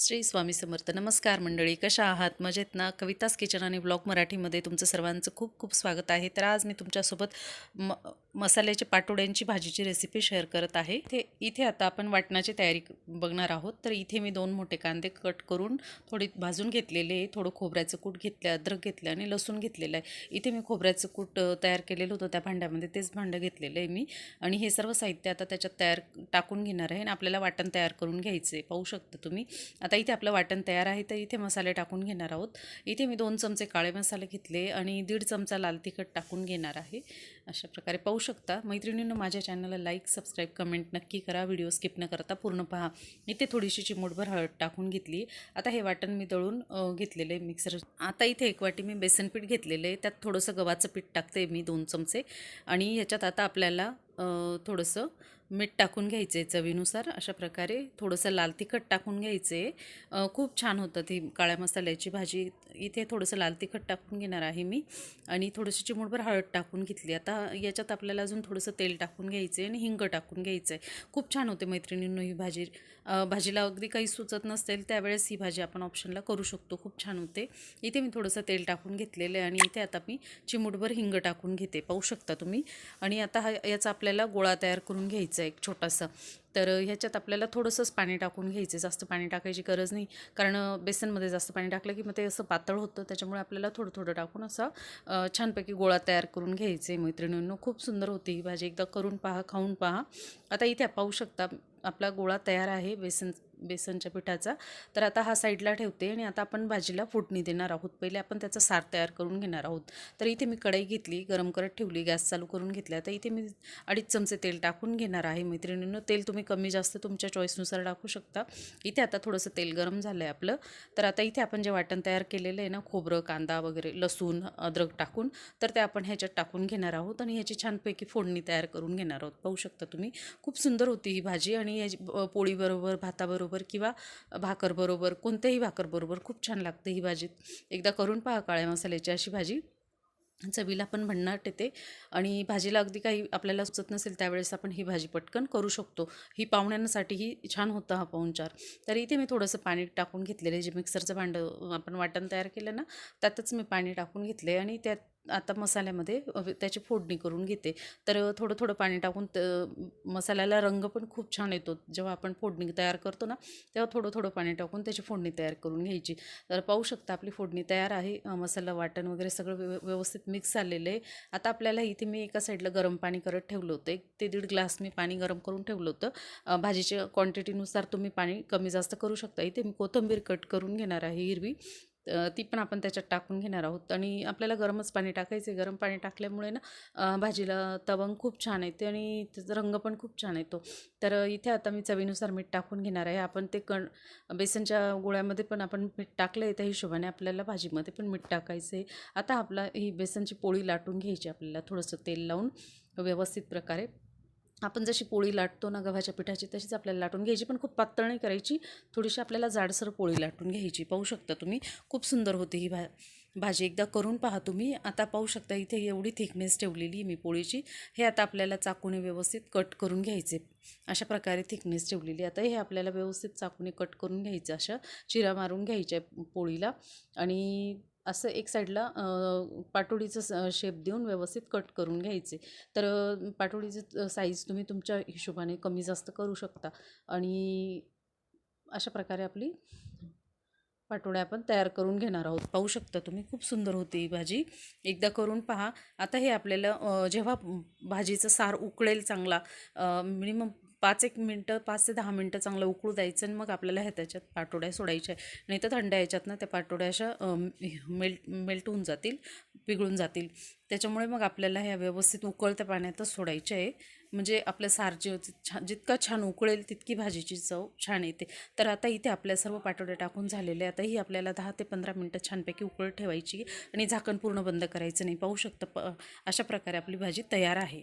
श्री स्वामी समर्थ. नमस्कार मंडळी कशा आहात? मजेत ना? कवितास किचन आणि ब्लॉग मराठीमध्ये तुमचं सर्वांचं खूप खूप स्वागत आहे. तर आज मी तुमच्यासोबत म मसाल्याच्या पाटोड्यांची भाजीची रेसिपी शेअर करत आहे. ते इथे आता आपण वाटणाची तयारी बघणार आहोत. तर इथे मी दोन मोठे कांदे कट करून थोडी भाजून घेतलेले आहे. थोडं खोबऱ्याचं कूट घेतलं अद्रक घेतलं आणि लसूण घेतलेलं आहे. इथे मी खोबऱ्याचं कूट तयार केलेलं होतं. त्या भांड्यामध्ये तेच भांडं घेतलेलं आहे मी. आणि हे सर्व साहित्य आता त्याच्यात तयार टाकून घेणार आहे आणि आपल्याला वाटण तयार करून घ्यायचं आहे पाहू शकता तुम्ही. आता इथे आपलं वाटण तयार आहे तर इथे मसाले टाकून घेणार आहोत. इथे मी दोन चमचे काळे मसाले घेतले आणि दीड चमचा लाल तिखट टाकून घेणार आहे. अशा प्रकारे पाहू शकता. मैत्रिणींनं माझ्या चॅनलला लाईक सबस्क्राईब कमेंट नक्की करा. व्हिडिओ स्किप न करता पूर्ण पहा. इथे थोडीशी चिमूटभर हळद टाकून घेतली. आता हे वाटण मी दळून घेतलेलं आहे मिक्सर आता इथे एक वाटी मी बेसन पीठ घेतलेलं आहे. त्यात थोडंसं गव्हाचं पीठ टाकते मी दोन चमचे. आणि ह्याच्यात आता आपल्याला थोडंसं मीठ टाकून घ्यायचं आहे चवीनुसार. अशा प्रकारे थोडंसं लाल तिखट टाकून घ्यायचं आहे खूप छान होतं ती काळ्या मसाल्याची भाजी. इथे थोडंसं लाल तिखट टाकून घेणार आहे मी. आणि थोडीशी चिमूटभर हळद टाकून घेतली. आता याच्यात आपल्याला अजून थोडंसं तेल टाकून घ्यायचं आहे आणि हिंग टाकून घ्यायचं आहे खूप छान होते मैत्रिणींनो ही भाजी. भाजीला अगदी काही सुचत नसेल त्यावेळेस ही भाजी आपण ऑप्शनला करू शकतो. खूप छान होते. इथे मी थोडंसं तेल टाकून घेतलेलं आहे आणि इथे आता मी चिमूटभर हिंग टाकून घेते. पाहू शकता तुम्ही. आणि आता हा याचा आपल्याला गोळा तयार करून घ्यायचा आहे एक छोटासा. तर ह्याच्यात आपल्याला थोडंसंच पाणी टाकून घ्यायचं जास्त पाणी टाकायची गरज नाही. कारण बेसनमध्ये जास्त पाणी टाकलं की मग ते असं पातळ होतं. त्याच्यामुळे आपल्याला थोडं थोडं टाकून असा छानपैकी गोळा तयार करून घ्यायचे मैत्रिणींनो. खूप सुंदर होती ही भाजी. एकदा करून पहा खाऊन पहा. आता इथे पाहू शकता आपला गोळा तयार आहे बेसन बेसनच्या पिठाचा. तर आता हा साईडला ठेवते आणि आता आपण भाजीला फोडणी देणार आहोत. पहिले आपण त्याचा सार तयार करून घेणार आहोत. तर इथे मी कढई घेतली गरम करत ठेवली गॅस चालू करून घेतला तर इथे मी अडीच चमचे तेल टाकून घेणार आहे मैत्रिणींनो. तेल तुम्ही कमी जास्त तुमच्या चॉईसनुसार टाकू शकता. इथे आता थोडंसं तेल गरम झालं आहे आपलं. तर आता इथे आपण जे वाटण तयार केलेलं आहे ना खोबरं कांदा वगैरे लसूण अद्रक टाकून तर ते आपण ह्याच्यात टाकून घेणार आहोत आणि ह्याची छानपैकी फोडणी तयार करून घेणार आहोत. पाहू शकता तुम्ही. खूप सुंदर होती ही भाजी आणि याची पोळीबरोबर भाताबरोबर किंवा भाकरबरोबर कोणत्याही भाकरबरोबर खूप छान लागते ही भाजी. एकदा करून पहा काळ्या मसाल्याची अशी भाजी. चवीला पण भन्नाट येते आणि भाजीला अगदी काही आपल्याला सुचत नसेल त्यावेळेस आपण ही भाजी पटकन करू शकतो. ही पाहुण्यांसाठीही छान होतं हा पाहुणचार. तर इथे मी थोडंसं पाणी टाकून घेतलेलं जे मिक्सरचं भांडं आपण वाटण तयार केलं ना त्यातच मी पाणी टाकून घेतले आणि त्यात आता मसाल्यामध्ये त्याची फोडणी करून घेते. तर थोडं थोडं पाणी टाकून त- मसाल्याला रंग पण खूप छान येतो. जेव्हा आपण फोडणी तयार करतो ना तेव्हा थोडं थोडं पाणी टाकून त्याची फोडणी तयार करून घ्यायची. तर पाहू शकता आपली फोडणी तयार आहे. मसाला वाटण वगैरे सगळं व्यव व्यवस्थित मिक्स झालेलं आहे. आता आपल्याला इथे मी एका साईडला गरम पाणी करत ठेवलं होतं. एक ते दीड ग्लास मी पाणी गरम करून ठेवलं होतं. भाजीच्या क्वांटिटीनुसार तुम्ही पाणी कमी जास्त करू शकता. इथे मी कोथिंबीर कट करून घेणार आहे हिरवी. ती पण आपण त्याच्यात टाकून घेणार आहोत. आणि आपल्याला गरमच पाणी टाकायचं गरम पाणी टाकल्यामुळे ना भाजीला तवंग खूप छान येते आणि त्याचा रंग पण खूप छान येतो. तर इथे आता मी चवीनुसार मीठ टाकून घेणार आहे. आपण ते कण बेसनच्या गोळ्यामध्ये पण आपण मीठ टाकलं आहे त्या हिशोबाने आपल्याला भाजीमध्ये पण मीठ टाकायचं आहे आता आपला ही बेसनची पोळी लाटून घ्यायची आपल्याला थोडंसं तेल लावून व्यवस्थित प्रकारे. आपण जशी पोळी लाटतो ना गव्हाच्या पिठाची तशीच आपल्याला लाटून घ्यायची. पण खूप पातळ नाही करायची. थोडीशी आपल्याला जाडसर पोळी लाटून घ्यायची. पाहू शकता तुम्ही. खूप सुंदर होती ही भा भाजी. एकदा करून पहा तुम्ही. आता पाहू शकता इथे एवढी थिकनेस ठेवलेली आहे मी पोळीची. हे आता आपल्याला चाकूने व्यवस्थित कट करून घ्यायचे. अशा प्रकारे थिकनेस ठेवलेली आता हे आपल्याला व्यवस्थित चाकूने कट करून घ्यायचं. अशा चिरा मारून घ्यायच्या पोळीला. आणि असं एक साईडला पाटोळीचं शेप देऊन व्यवस्थित कट करून घ्यायचे. तर पाटोळीचं साईज तुम्ही तुमच्या हिशोबाने कमी जास्त करू शकता. आणि अशा प्रकारे आपली पाटोळ्या आपण तयार करून घेणार आहोत. पाहू शकता तुम्ही खूप सुंदर होती ही भाजी. एकदा करून पहा. आता हे आपल्याला जेव्हा भाजीचं सार उकळेल चांगला मिनिमम पाच एक मिनटं पाच ते दहा मिनटं चांगलं उकळू द्यायचं आणि मग आपल्याला ह्या त्याच्यात पाटोड्या सोडायच्या नाही तर थंड याच्यात ना त्या पाटोड्या अशा मेल्ट मेल्ट होऊन जातील पिघळून जातील. त्याच्यामुळे मग आपल्याला ह्या व्यवस्थित उकळत्या पाण्यातच सोडायचे आहे. म्हणजे आपलं सार जे छान जितका छान उकळेल तितकी भाजीची चव छान येते. तर आता इथे आपल्या सर्व पाटोड्या टाकून झालेले आता ही आपल्याला दहा ते पंधरा मिनटं छानपैकी उकळ ठेवायची आणि झाकण पूर्ण बंद करायचं नाही. पाहू शकतं प अशा प्रकारे आपली भाजी तयार आहे.